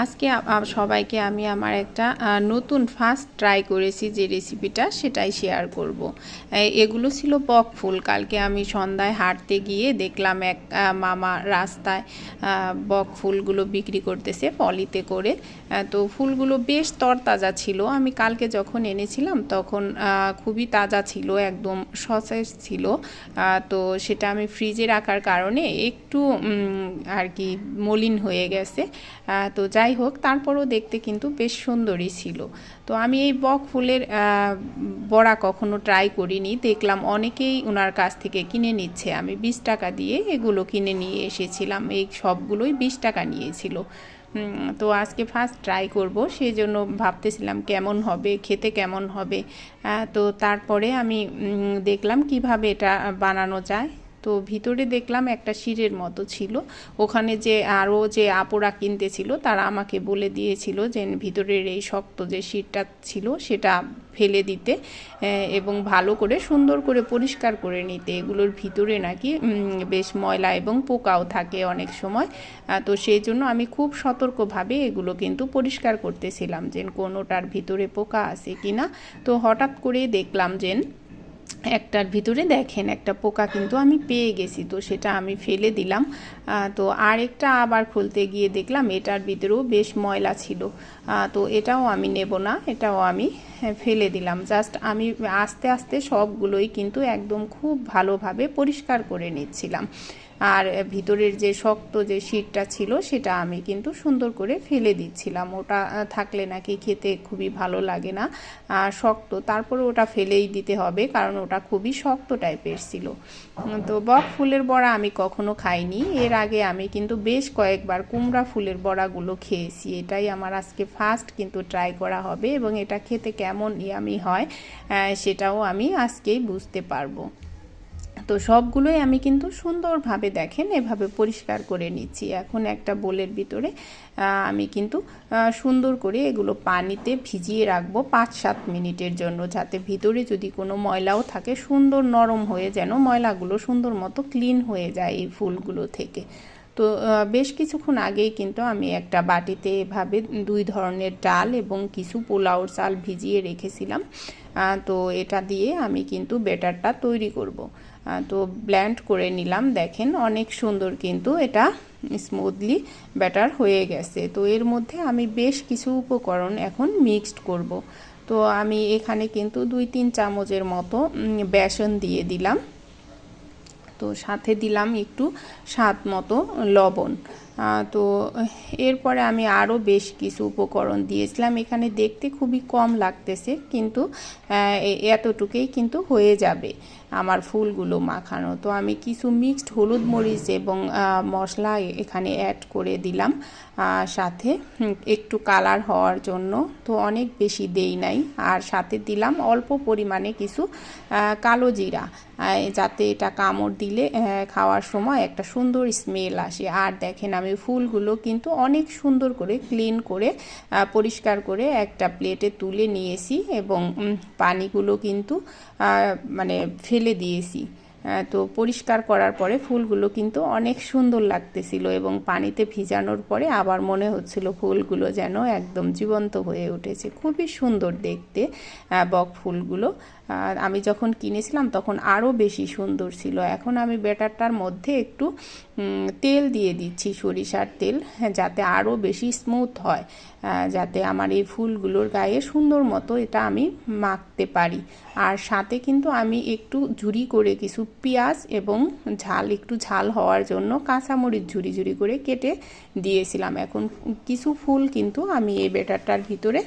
আজকে সবাইকে আমি আমার একটা নতুন ফার্স্ট ট্রাই করেছি যে রেসিপিটা সেটাই শেয়ার করব। এগুলো ছিল বক ফুল। কালকে আমি সন্ধ্যায় হাঁটতে গিয়ে দেখলাম এক মামা রাস্তায় বক ফুলগুলো বিক্রি করতেছে পলিতে করে। তো ফুলগুলো বেশ তরতাজা ছিল। আমি কালকে যখন এনেছিলাম, তখন খুবই তাজা ছিল, একদম সসেজ ছিল। তো সেটা আমি ফ্রিজে রাখার কারণে একটু আর কি, মলিন হয়ে গেছে। তো যাই হোক, তারপরও দেখতে কিন্তু বেশ সুন্দরই ছিল। তো আমি এই বক ফুলের বড়া কখনো ট্রাই করিনি। দেখলাম অনেকেই ওনার কাছ থেকে কিনে নিচ্ছে। আমি বিশ টাকা দিয়ে এগুলো কিনে নিয়ে এসেছিলাম। এই সবগুলোই বিশ টাকা নিয়েছিল। তো আজকে ফার্স্ট ট্রাই করব। সেই জন্য ভাবতেছিলাম কেমন হবে, খেতে কেমন হবে। তো তারপরে আমি দেখলাম কীভাবে এটা বানানো যায়। তো ভিতরে দেখলাম একটা শিরের মতো ছিল। ওখানে যে আরও যে আপুরা কিনতে ছিল তারা আমাকে বলে দিয়েছিল যে ভিতরের এই শক্ত যে শিরটা ছিল, সেটা ফেলে দিতে এবং ভালো করে সুন্দর করে পরিষ্কার করে নিতে। এগুলোর ভিতরে নাকি বেশ ময়লা এবং পোকাও থাকে অনেক সময়। তো সেই জন্য আমি খুব সতর্কভাবে এগুলো কিন্তু পরিষ্কার করতেছিলাম যে কোনোটার ভিতরে পোকা আছে কিনা। তো হঠাৎ করে দেখলাম যে একটার ভিতরে দেখেন, একটা পোকা কিন্তু আমি পেয়ে গেছি, তো সেটা আমি ফেলে দিলাম। তো আরেকটা আবার খুলতে গিয়ে দেখলাম, এটার ভিতরেও বেশ ময়লা ছিল। তো এটাও আমি নেব না, এটাও আমি ফেলে দিলাম। জাস্ট আমি আস্তে আস্তে সবগুলোই কিন্তু একদম খুব ভালোভাবে পরিষ্কার করে নিচ্ছিলাম। আর ভিতরের যে শক্ত যে শীটটা ছিল, সেটা আমি কিন্তু সুন্দর করে ফেলে দিচ্ছিলাম। ওটা থাকলে নাকি খেতে খুবই ভালো লাগে না আর শক্ত। তারপরে ওটা ফেলেই দিতে হবে, কারণ ওটা খুবই শক্ত টাইপের ছিল। তো বক ফুলের বড়া আমি কখনো খাইনি। এর আগে আমি কিন্তু বেশ কয়েকবার কুমড়া ফুলের বড়াগুলো খেয়েছি। এটাই আমার আজকে ফার্স্ট কিন্তু ট্রাই করা হবে এবং এটা খেতে কেমন ইয়ামি হয় সেটাও আমি আজকেই বুঝতে পারব। তো সবগুলোই আমি কিন্তু সুন্দরভাবে দেখেন, এভাবে পরিষ্কার করে নিচ্ছি। এখন একটা বোলের ভিতরে আমি কিন্তু সুন্দর করে এগুলো পানিতে ভিজিয়ে রাখব পাঁচ সাত মিনিটের জন্য, যাতে ভিতরে যদি কোনো ময়লাও থাকে, সুন্দর নরম হয়ে যেন ময়লাগুলো সুন্দর মতো ক্লিন হয়ে যায় এই ফুলগুলো থেকে। তো বেশ কিছুক্ষণ আগেই কিন্তু আমি একটা বাটিতে এভাবে দুই ধরনের ডাল এবং কিছু পোলাওর চাল ভিজিয়ে রেখেছিলাম। তো এটা দিয়ে আমি কিন্তু বেটারটা তৈরি করব। তো ব্ল্যান্ড করে নিলাম। দেখেন অনেক সুন্দর কিন্তু এটা স্মুথলি ব্যাটার হয়ে গেছে। তো এর মধ্যে আমি বেশ কিছু উপকরণ এখন মিক্সড করব। তো আমি এখানে কিন্তু দুই তিন চামচের মতো বেসন দিয়ে দিলাম। তো সাথে দিলাম একটু স্বাদ মতো লবণ। তো এরপরে আমি আরও বেশ কিছু উপকরণ দিয়েছিলাম। এখানে দেখতে খুবই কম লাগতেছে, কিন্তু এতটুকুই কিন্তু হয়ে যাবে আমার ফুলগুলো মাখানো। তো আমি কিছু মিক্সড হলুদ মরিচ এবং মশলা এখানে অ্যাড করে দিলাম সাথে একটু কালার হওয়ার জন্য। তো অনেক বেশি দেই নাই। আর সাথে দিলাম অল্প পরিমাণে কিছু কালো জিরা যাতে এটা কামড় দিলে খাওয়ার সময় একটা সুন্দর স্মেল আসে। আর দেখেন আমি ফুলগুলো কিন্তু অনেক সুন্দর করে ক্লিন করে পরিষ্কার করে একটা প্লেটে তুলে নিয়েছি এবং পানিগুলো কিন্তু মানে ফেলে দিয়েছি। তো পরিষ্কার করার পরে ফুলগুলো কিন্তু অনেক সুন্দর লাগতেছিল এবং পানিতে ভিজানোর পরে আবার মনে হচ্ছিল ফুলগুলো যেন একদম জীবন্ত হয়ে উঠেছে। খুবই সুন্দর দেখতে বক ফুলগুলো। আমি যখন কিনেছিলাম তখন আরও বেশি সুন্দর ছিল। এখন আমি ব্যাটারটার মধ্যে একটু তেল দিয়ে দিচ্ছি সরিষার তেল হ্যাঁ, যাতে আরও বেশি স্মুথ হয় যাতে আমার এই ফুলগুলোর গায়ে সুন্দর মতো এটা আমি মাখতে পারি। আর সাথে কিন্তু আমি একটু ঝুরি করে কিছু পেঁয়াজ এবং ঝাল, একটু ঝাল হওয়ার জন্য কাঁচামরিচ ঝুরি ঝুরি করে কেটে দিয়েছিলাম। এখন কিছু ফুল কিন্তু আমি এই ব্যাটারটার ভিতরে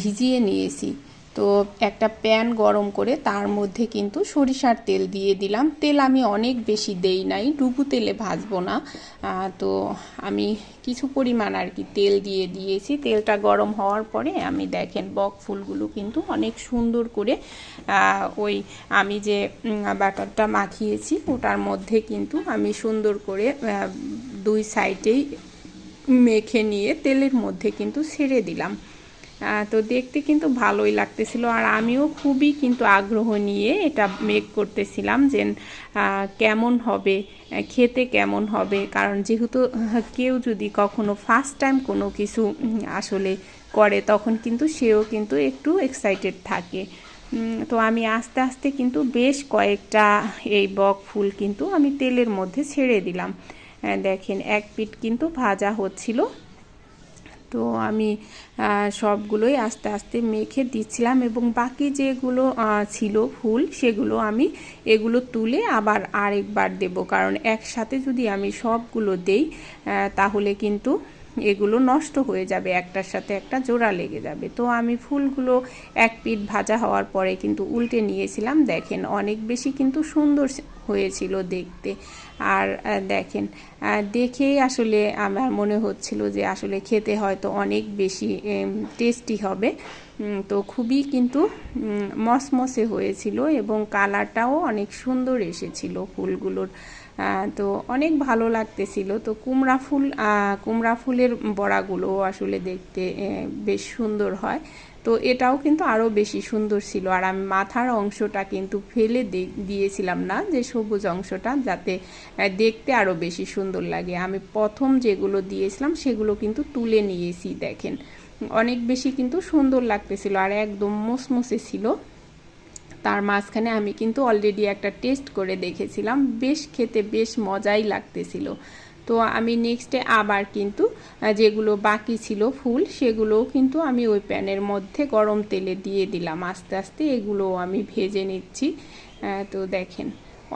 ভিজিয়ে নিয়েছি। তো একটা প্যান গরম করে তার মধ্যে কিন্তু সরিষার তেল দিয়ে দিলাম। তেল আমি অনেক বেশি দেই নাই, ডুবু তেলে ভাজবো না। তো আমি কিছু পরিমাণ আর কি তেল দিয়ে দিয়েছি। তেলটা গরম হওয়ার পরে আমি দেখেন বক ফুলগুলো কিন্তু অনেক সুন্দর করে ওই আমি যে ব্যাটারটা মাখিয়েছি ওটার মধ্যে কিন্তু আমি সুন্দর করে দুই সাইডেই মেখে নিয়ে তেলের মধ্যে কিন্তু ছেড়ে দিলাম। তো দেখতে কিন্তু ভালোই লাগতেছিল। আর আমিও খুবই কিন্তু আগ্রহ নিয়ে এটা মেক করতেছিলাম যে কেমন হবে, খেতে কেমন হবে। কারণ যেহেতু কেউ যদি কখনো ফার্স্ট টাইম কোনো কিছু আসলে করে, তখন কিন্তু সেও কিন্তু একটু এক্সাইটেড থাকে। তো আমি আস্তে আস্তে কিন্তু বেশ কয়েকটা এই বক ফুল কিন্তু আমি তেলের মধ্যে ছেড়ে দিলাম। দেখেন, এক পিঠ কিন্তু ভাজা হচ্ছিল। তো আমি সবগুলোই আস্তে আস্তে মেখে দিচ্ছিলাম এবং বাকি যেগুলো ছিল ফুল সেগুলো আমি এগুলো তুলে আবার আরেকবার দেব। কারণ একসাথে যদি আমি সবগুলো দেই তাহলে কিন্তু এগুলো নষ্ট হয়ে যাবে, একটার সাথে একটা জোড়া লেগে যাবে। তো আমি ফুলগুলো এক পিঠ ভাজা হওয়ার পরে কিন্তু উল্টে নিয়েছিলাম। দেখেন অনেক বেশি কিন্তু সুন্দর হয়েছিল দেখতে। আর দেখেন দেখেই আসলে আমার মনে হচ্ছিল যে আসলে খেতে হয়তো অনেক বেশি টেস্টি হবে। তো খুবই কিন্তু মসমসে হয়েছিল এবং কালারটাও অনেক সুন্দর এসেছিল ফুলগুলোর। তো অনেক ভালো লাগতেছিল। তো কুমড়া ফুল কুমড়া ফুলের বড়াগুলো আসলে দেখতে বেশ সুন্দর হয়। তো এটাও কিন্তু আরও বেশি সুন্দর ছিল। আর আমি মাথার অংশটা কিন্তু ফেলে দিয়েছিলাম না, যে সবুজ অংশটা, যাতে দেখতে আরও বেশি সুন্দর লাগে। আমি প্রথম যেগুলো দিয়েছিলাম, সেগুলো কিন্তু তুলে নিয়েছি, দেখেন। অনেক বেশি কিন্তু সুন্দর লাগতেছিল, আর একদম মুসমুসে ছিল। তার মাঝখানে আমি কিন্তু অলরেডি একটা টেস্ট করে দেখেছিলাম। বেশ খেতে বেশ মজাই লাগতেছিল। তো আমি নেক্সটে আবার কিন্তু যেগুলো বাকি ছিল ফুল, সেগুলোও কিন্তু আমি ওই প্যানের মধ্যে গরম তেলে দিয়ে দিলাম। আস্তে আস্তে এগুলোও আমি ভেজে নিচ্ছি। তো দেখেন,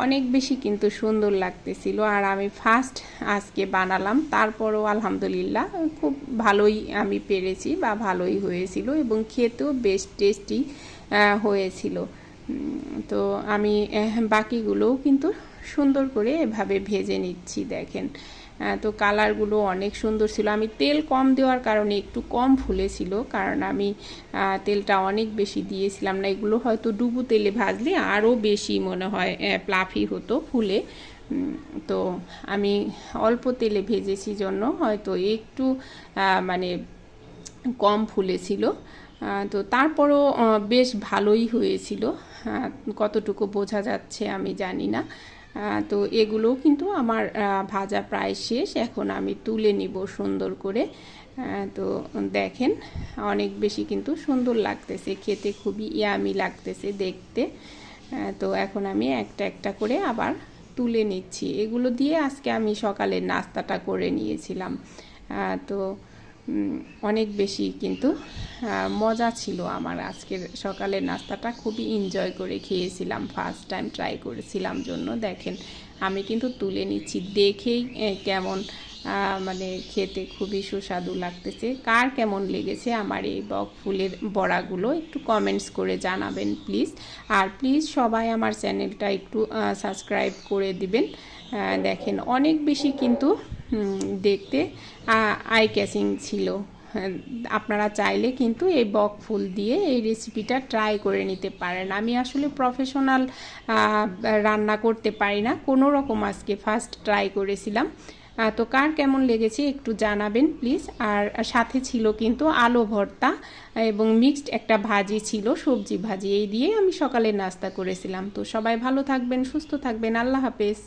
অনেক বেশি কিন্তু সুন্দর লাগতেছিল। আর আমি ফার্স্ট আজকে বানালাম। তারপরও আলহামদুলিল্লাহ খুব ভালোই আমি পেরেছি বা ভালোই হয়েছিল এবং খেতেও বেশ টেস্টি হয়েছিল। তো আমি বাকিগুলোও কিন্তু সুন্দর করে এভাবে ভেজে নিচ্ছি, দেখেন। তো কালারগুলো অনেক সুন্দর ছিল। আমি তেল কম দেওয়ার কারণে একটু কম ফুলেছিল, কারণ আমি তেলটা অনেক বেশি দিয়েছিলাম না। এগুলো হয়তো ডুবু তেলে ভাজলে আরও বেশি মনে হয় প্লাফি হতো ফুলে। তো আমি অল্প তেলে ভেজেছি জন্য, হয়তো একটু মানে কম ফুলেছিল। তো তারপরও বেশ ভালোই হয়েছিল। কতটুকু বোঝা যাচ্ছে আমি জানি না। তো এগুলোও কিন্তু আমার ভাজা প্রায় শেষ। এখন আমি তুলে নিব সুন্দর করে। তো দেখেন, অনেক বেশি কিন্তু সুন্দর লাগতেছে। খেতে খুবই ইয়ামি লাগতেছে দেখতে। তো এখন আমি একটা একটা করে আবার তুলে নিচ্ছি। এগুলো দিয়ে আজকে আমি সকালের নাস্তাটা করে নিয়েছিলাম। তো অনেক বেশি কিন্তু মজা ছিল আমার। আজকের সকালের নাস্তাটা খুবই এনজয় করে খেয়েছিলাম ফার্স্ট টাইম ট্রাই করেছিলাম জন্য। দেখেন, আমি কিন্তু তুলে নিচ্ছি, দেখেই কেমন মানে খেতে খুবই সুস্বাদু লাগতেছে। কার কেমন লেগেছে আমার এই বক ফুলের বড়াগুলো একটু কমেন্টস করে জানাবেন প্লিজ আর প্লিজ সবাই আমার চ্যানেলটা একটু সাবস্ক্রাইব করে দিবেন। দেখেন, অনেক বেশি কিন্তু দেখতে আই ক্যাচিং ছিল। হ্যাঁ, আপনারা চাইলে কিন্তু এই বক ফুল দিয়ে এই রেসিপিটা ট্রাই করে নিতে পারেন। আমি আসলে প্রফেশনাল রান্না করতে পারি না। কোনো রকম আজকে ফার্স্ট ট্রাই করেছিলাম। তো কার কেমন লেগেছে একটু জানাবেন প্লিজ আর সাথে ছিল কিন্তু আলু ভর্তা এবং মিক্সড একটা ভাজি ছিল সবজি ভাজি। এই দিয়ে আমি সকালে নাস্তা করেছিলাম। তো সবাই ভালো থাকবেন সুস্থ থাকবেন। আল্লাহ হাফেজ।